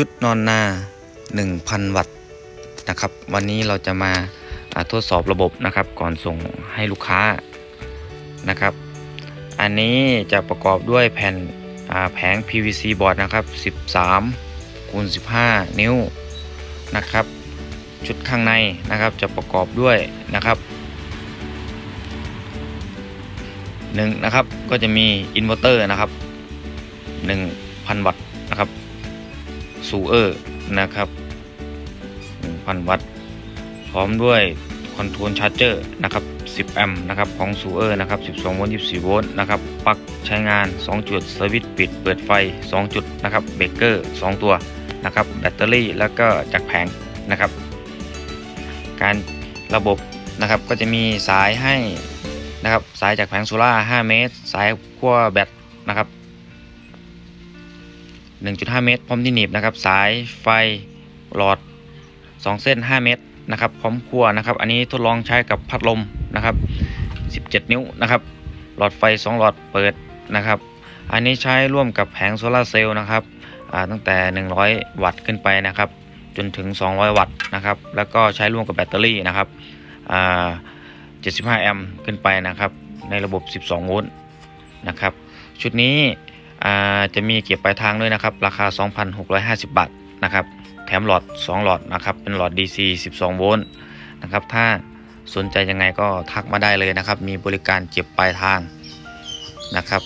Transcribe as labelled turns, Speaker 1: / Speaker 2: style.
Speaker 1: ชุดนอนนา 1,000 วัตต์นะครับ วันนี้เราจะมาทดสอบระบบนะครับ ก่อนส่งให้ลูกค้านะครับ อันนี้จะประกอบด้วยแผ่นแผง PVC บอร์ดนะครับ 13คูณ15 นิ้วนะครับ ชุดข้างในนะครับจะประกอบด้วยนะครับหนึ่งนะครับก็จะมีอินเวอร์เตอร์นะครับ 1,000 วัตต์นะครับ ซูเออร์นะครับ1,000 วัตต์ พร้อมด้วยคอนโทรลชาร์จเจอร์นะครับ 10 แอมป์นะครับของซูเออร์นะครับ 12 โวลต์ 24 โวลต์นะครับปลั๊กใช้งาน 2 จุดสวิตช์ปิดเปิดไฟ 2 จุดนะครับเบรกเกอร์ 2 ตัวนะครับแบตเตอรี่แล้วก็จักแผงนะครับ การระบบนะครับก็จะมีสายให้นะครับสายจากแผงโซล่า5 เมตร สายขั้วแบตนะครับ 1.5 เมตร พร้อมที่หนีบนะครับ สายไฟหลอด 2 เส้น 5 เมตรนะครับ พร้อมขั้วนะครับ อันนี้ทดลองใช้กับพัดลมนะครับ 17 นิ้วนะครับ หลอดไฟ 2 หลอดเปิดนะครับ อันนี้ใช้ร่วมกับแผงโซลาเซลล์นะครับตั้งแต่ 100 วัตต์ขึ้นไปนะครับ จนถึง 200 วัตต์นะครับ แล้วก็ใช้ร่วมกับแบตเตอรี่นะครับ75 แอมป์ขึ้นไปนะครับ ในระบบ 12 โวลต์นะครับ ชุดนี้ จะมีเก็บปลายทางด้วยนะครับ ราคา 2,650 บาทนะครับ แถมหลอด 2 หลอดนะครับ เป็นหลอด DC 12 โวลต์นะครับ ถ้าสนใจยังไงก็ทักมาได้เลยนะครับ มีบริการเก็บปลายทางนะครับ